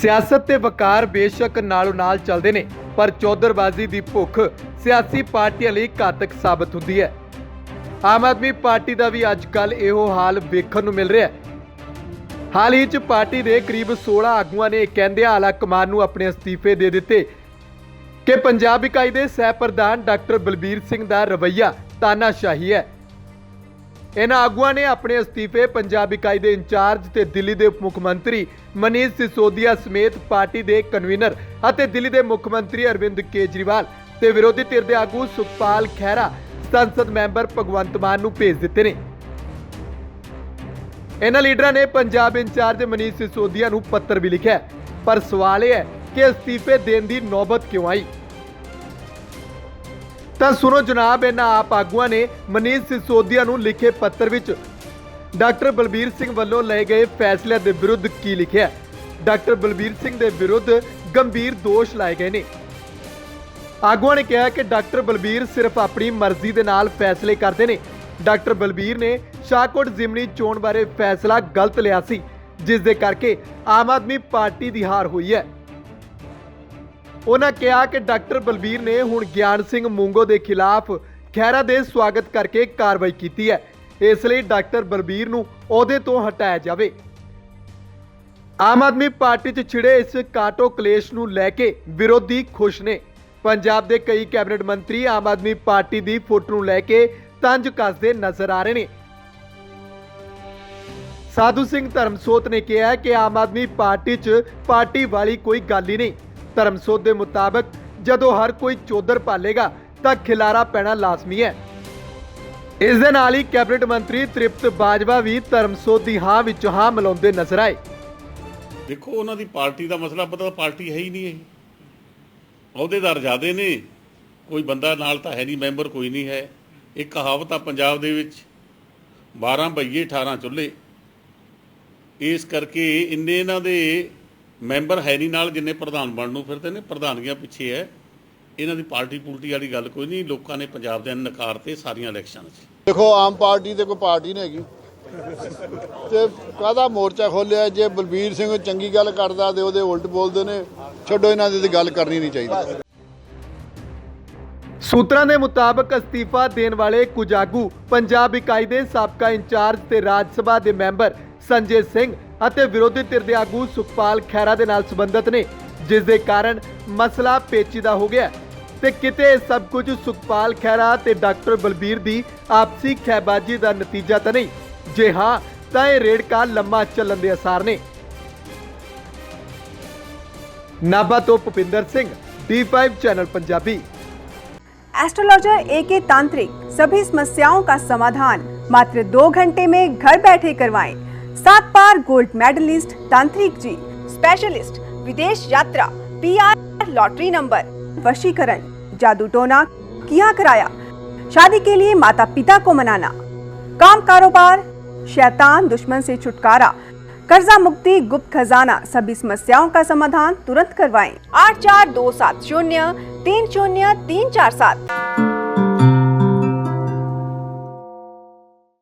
ਸਿਆਸਤ ਤੇ ਵਕਾਰ ਬੇਸ਼ੱਕ ਨਾਲੋਂ ਨਾਲ ਚੱਲਦੇ ਨੇ, ਪਰ ਚੌਧਰਬਾਜ਼ੀ ਦੀ ਭੁੱਖ ਸਿਆਸੀ ਪਾਰਟੀਆਂ ਲਈ ਘਾਤਕ ਸਾਬਤ ਹੁੰਦੀ ਹੈ। ਆਮ ਆਦਮੀ ਪਾਰਟੀ ਦਾ ਵੀ ਅੱਜ ਕੱਲ ਇਹੋ ਹਾਲ ਵੇਖਣ ਨੂੰ ਮਿਲ ਰਿਹਾ ਹੈ। ਹਾਲ ਹੀ ਚ ਪਾਰਟੀ ਦੇ ਕਰੀਬ 16 ਆਗੂਆਂ ਨੇ ਕਹਿੰਦਿਆਂ ਆਲਾ ਕਮਾਨ ਨੂੰ ਆਪਣੇ ਅਸਤੀਫੇ ਦੇ ਦਿੱਤੇ ਕਿ ਪੰਜਾਬ ਇਕਾਈ ਦੇ ਸਹਿ ਪ੍ਰਧਾਨ ਡਾਕਟਰ ਬਲਬੀਰ ਸਿੰਘ ਦਾ ਰਵੱਈਆ ਤਾਨਾਸ਼ਾਹੀ ਹੈ। ਇਹਨਾਂ ਆਗੂਆਂ ਨੇ ਆਪਣੇ ਅਸਤੀਫੇ ਪੰਜਾਬ ਇਕਾਈ ਦੇ ਇੰਚਾਰਜ ਤੇ ਦਿੱਲੀ ਦੇ ਉਪ ਮੁੱਖ ਮੰਤਰੀ ਮਨੀਸ਼ ਸਿਸੋਦੀਆ ਸਮੇਤ ਪਾਰਟੀ ਦੇ ਕਨਵੀਨਰ ਅਤੇ ਦਿੱਲੀ ਦੇ ਮੁੱਖ ਮੰਤਰੀ ਅਰਵਿੰਦ ਕੇਜਰੀਵਾਲ ਤੇ ਵਿਰੋਧੀ ਧਿਰ ਦੇ ਆਗੂ ਸੁਖਪਾਲ ਖਹਿਰਾ ਸੰਸਦ ਮੈਂਬਰ ਭਗਵੰਤ ਮਾਨ ਨੂੰ ਭੇਜ ਦਿੱਤੇ ਨੇ। ਇਹਨਾਂ ਲੀਡਰਾਂ ਨੇ ਪੰਜਾਬ ਇੰਚਾਰਜ ਮਨੀਸ਼ ਸਿਸੋਦੀਆ ਨੂੰ ਪੱਤਰ ਵੀ ਲਿਖਿਆ ਪਰ ਸਵਾਲ ਇਹ ਹੈ ਕਿ ਅਸਤੀਫੇ ਦੇਣ ਦੀ ਨੌਬਤ ਕਿਉਂ ਆਈ? ਤਾਂ ਸੁਣੋ ਜਨਾਬ, ਇਹਨਾਂ ਆਪ ਆਗੂਆਂ ਨੇ ਮਨੀਸ਼ ਸਿਸੋਦੀਆ ਨੂੰ ਲਿਖੇ ਪੱਤਰ ਵਿੱਚ ਡਾਕਟਰ ਬਲਬੀਰ ਸਿੰਘ ਵੱਲੋਂ ਲਏ ਗਏ ਫੈਸਲਿਆਂ ਦੇ ਵਿਰੁੱਧ ਕੀ ਲਿਖਿਆ ਡਾਕਟਰ ਬਲਬੀਰ ਸਿੰਘ ਦੇ ਵਿਰੁੱਧ ਗੰਭੀਰ ਦੋਸ਼ ਲਾਏ ਗਏ ਨੇ। ਆਗੂਆਂ ਨੇ ਕਿਹਾ ਕਿ ਡਾਕਟਰ ਬਲਬੀਰ ਸਿਰਫ ਆਪਣੀ ਮਰਜ਼ੀ ਦੇ ਨਾਲ ਫੈਸਲੇ ਕਰਦੇ ਨੇ। ਡਾਕਟਰ ਬਲਬੀਰ ਨੇ ਸ਼ਾਹਕੋਟ ਜ਼ਿਮਨੀ ਚੋਣ ਬਾਰੇ ਫੈਸਲਾ ਗਲਤ ਲਿਆ ਸੀ, ਜਿਸ ਦੇ ਕਰਕੇ ਆਮ ਆਦਮੀ ਪਾਰਟੀ ਦੀ ਹਾਰ ਹੋਈ ਹੈ। ਉਹਨਾਂ ਕਿਹਾ ਕਿ ਡਾਕਟਰ ਬਲਬੀਰ ਨੇ ਹੁਣ ਗਿਆਨ ਸਿੰਘ ਮੂੰਗੋ ਦੇ ਖਿਲਾਫ ਖਹਿਰਾ ਦੇ ਸਵਾਗਤ ਕਰਕੇ ਕਾਰਵਾਈ ਕੀਤੀ ਹੈ। ਇਸ ਲਈ ਡਾਕਟਰ ਬਲਬੀਰ ਨੂੰ ਅਹੁਦੇ ਤੋਂ ਹਟਾਇਆ ਜਾਵੇ। ਆਮ ਆਦਮੀ ਪਾਰਟੀ 'ਚ ਛਿੜੇ ਇਸ ਕਾਟੋ ਕਲੇਸ਼ ਨੂੰ ਲੈ ਕੇ ਵਿਰੋਧੀ ਖੁਸ਼ ਨੇ। ਪੰਜਾਬ ਦੇ ਕਈ ਕੈਬਨਿਟ ਮੰਤਰੀ ਆਮ ਆਦਮੀ ਪਾਰਟੀ ਦੀ ਫੋਟੋ ਨੂੰ ਲੈ ਕੇ ਤੰਜ ਕੱਸਦੇ ਨਜ਼ਰ ਆ ਰਹੇ ਨੇ। ਸਾਧੂ ਸਿੰਘ ਧਰਮਸੋਤ ਨੇ ਕਿਹਾ ਕਿ ਆਮ ਆਦਮੀ ਪਾਰਟੀ 'ਚ ਪਾਰਟੀ ਵਾਲੀ ਕੋਈ ਗੱਲ ਹੀ ਨਹੀਂ। ਧਰਮਸੋਤ ਦੇ ਮੁਤਾਬਕ ਜਦੋਂ ਹਰ ਕੋਈ ਚੋਦਰ ਪਾਲੇਗਾ ਤਾਂ ਖਿਲਾਰਾ ਪੈਣਾ ਲਾਜ਼ਮੀ ਹੈ। ਇਸ ਦੇ ਨਾਲ ਹੀ ਕੈਬਨਿਟ ਮੰਤਰੀ ਤ੍ਰਿਪਤ ਬਾਜਵਾ ਵੀ ਧਰਮਸੋਤ ਦੀ ਹਾਂ ਵਿੱਚੋਂ ਹਾਂ ਮਿਲਾਉਂਦੇ ਨਜ਼ਰ ਆਏ। ਦੇਖੋ, ਉਹਨਾਂ ਦੀ ਪਾਰਟੀ ਦਾ ਮਸਲਾ ਪਤਾ ਪਾਰਟੀ ਹੈ ਹੀ ਨਹੀਂ ਇਹ। ਅਹੁਦੇਦਾਰ ਜ਼ਿਆਦੇ ਨੇ। ਕੋਈ ਬੰਦਾ ਨਾਲ ਤਾਂ ਹੈ ਨਹੀਂ, ਮੈਂਬਰ ਕੋਈ ਨਹੀਂ ਹੈ। ਇੱਕ ਕਹਾਵਤ ਆ ਪੰਜਾਬ ਦੇ ਵਿੱਚ 12 ਬਈਏ 18 ਚੁੱਲ੍ਹੇ। ਇਸ ਕਰਕੇ ਇੰਨੇ ਇਹਨਾਂ ਦੇ ਮੈਂਬਰ ਹੈ ਨਹੀਂ ਨਾਲ, ਜਿੰਨੇ ਪ੍ਰਧਾਨ ਬਣਨ ਨੂੰ ਫਿਰਦੇ ਨੇ, ਪ੍ਰਧਾਨਗੀਆਂ ਪਿੱਛੇ ਹੈ। ਇਹਨਾਂ ਦੀ ਪਾਰਟੀ ਪੂਲਟੀ ਵਾਲੀ ਗੱਲ ਕੋਈ ਨਹੀਂ ਲੋਕਾਂ ਨੇ ਪੰਜਾਬ ਦੇ ਨਕਾਰ ਤੇ ਸਾਰੀਆਂ ਇਲੈਕਸ਼ਨਾਂ 'ਚ ਦੇਖੋ ਆਮ ਪਾਰਟੀ ਤੇ ਕੋਈ ਪਾਰਟੀ ਨਹੀਂ ਹੈਗੀ। ਤੇ ਕਾਹਦਾ ਮੋਰਚਾ ਖੋਲਿਆ? ਜੇ ਬਲਬੀਰ ਸਿੰਘ ਚੰਗੀ ਗੱਲ ਕਰਦਾ ਤੇ ਉਹਦੇ ਉਲਟ ਬੋਲਦੇ ਨੇ ਛੱਡੋ ਇਹਨਾਂ ਦੀ ਤੇ ਗੱਲ ਕਰਨੀ ਨਹੀਂ ਚਾਹੀਦੀ। ਸੂਤਰਾਂ ਦੇ ਮੁਤਾਬਕ ਅਸਤੀਫਾ ਦੇਣ ਵਾਲੇ ਕੁਝ ਆਗੂ ਪੰਜਾਬ ਇਕਾਈ ਦੇ ਸਾਬਕਾ ਇੰਚਾਰਜ ਤੇ ਰਾਜ ਸਭਾ ਦੇ ਮੈਂਬਰ ਸੰਜੇ ਸਿੰਘ ਅਤੇ ਵਿਰੋਧੀ ਧਿਰ ਦੇ ਆਗੂ ਸੁਖਪਾਲ ਖੈਰਾ ਦੇ ਨਾਲ ਸੰਬੰਧਿਤ ਨੇ ਜਿਸ ਦੇ ਕਾਰਨ ਮਸਲਾ ਪੇਚੀਦਾ ਹੋ ਗਿਆ। ਤੇ ਕਿਤੇ ਇਹ ਸਭ ਕੁਝ ਸੁਖਪਾਲ ਖੈਰਾ ਤੇ ਡਾਕਟਰ ਬਲਬੀਰ ਦੀ ਆਪਸੀ ਖੈਬਾਜੀ ਦਾ ਨਤੀਜਾ ਤਾਂ ਨਹੀਂ ਜੇ ਹਾਂ ਤਾਂ ਇਹ ਰੇੜਕਾ ਲੰਮਾ ਚੱਲਣ ਦੇ ਅਸਾਰ ਨੇ ਨਾਭਾ ਤੋਂ Bhupinder Singh D5 channel Punjabi astrologer A K तांत्रिक सभी समस्याओं का समाधान मात्र दो घंटे में घर बैठे करवाएं सात बार गोल्ड मेडलिस्ट तांत्रिक जी स्पेशलिस्ट विदेश यात्रा पीआर लॉटरी नंबर वशीकरण, जादू टोना किया कराया। शादी के लिए माता पिता को मनाना। काम कारोबार, शैतान दुश्मन से छुटकारा। कर्जा मुक्ति, गुप्त खजाना, सभी समस्याओं का समाधान तुरंत करवाएँ। आठ चार दो सात शून्य, तीन शून्य, तीन चार सात।